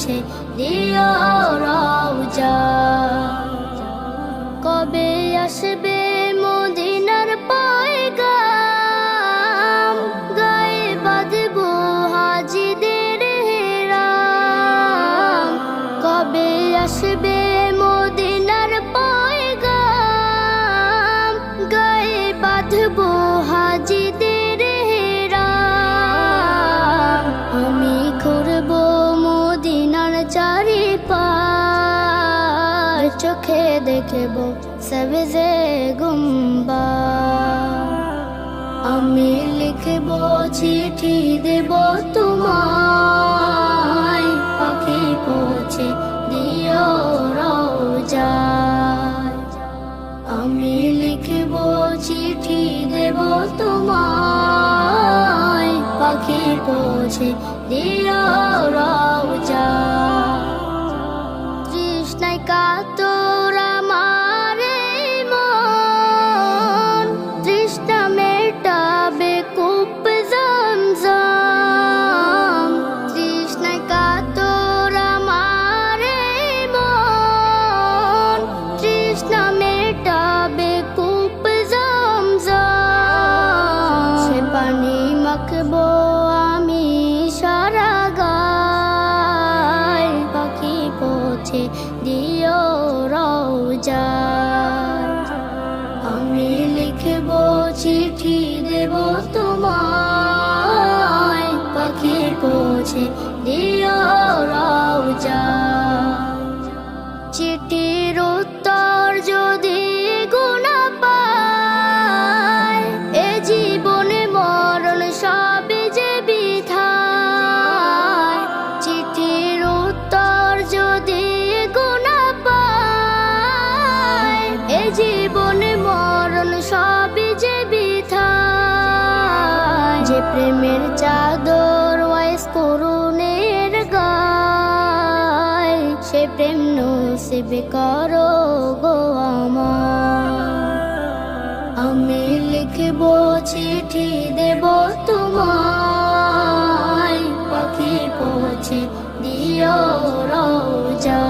পৌঁছে দিও রওজায় কবে আসবে মদিনার পয়গাম? গায়ে বাঁধব হাজিদের হেরাম। কবে আসবে মদিনার পয়গাম? গায়ে বাঁধব পার চোখে দেখব সবজে গুম্বা। আমি লিখব, চিঠি দেব তোমায়, পাখি পৌঁছে দিও রওজায় আমি লিখব, চিঠি দেব তোমায়, পাখি পৌঁছে দিও রওজায় পৌঁছে দিও রওজায় সেবে কর গো আমি লিখব চিঠি দেব তোমায়। পাখি পৌঁছে দিও রোজা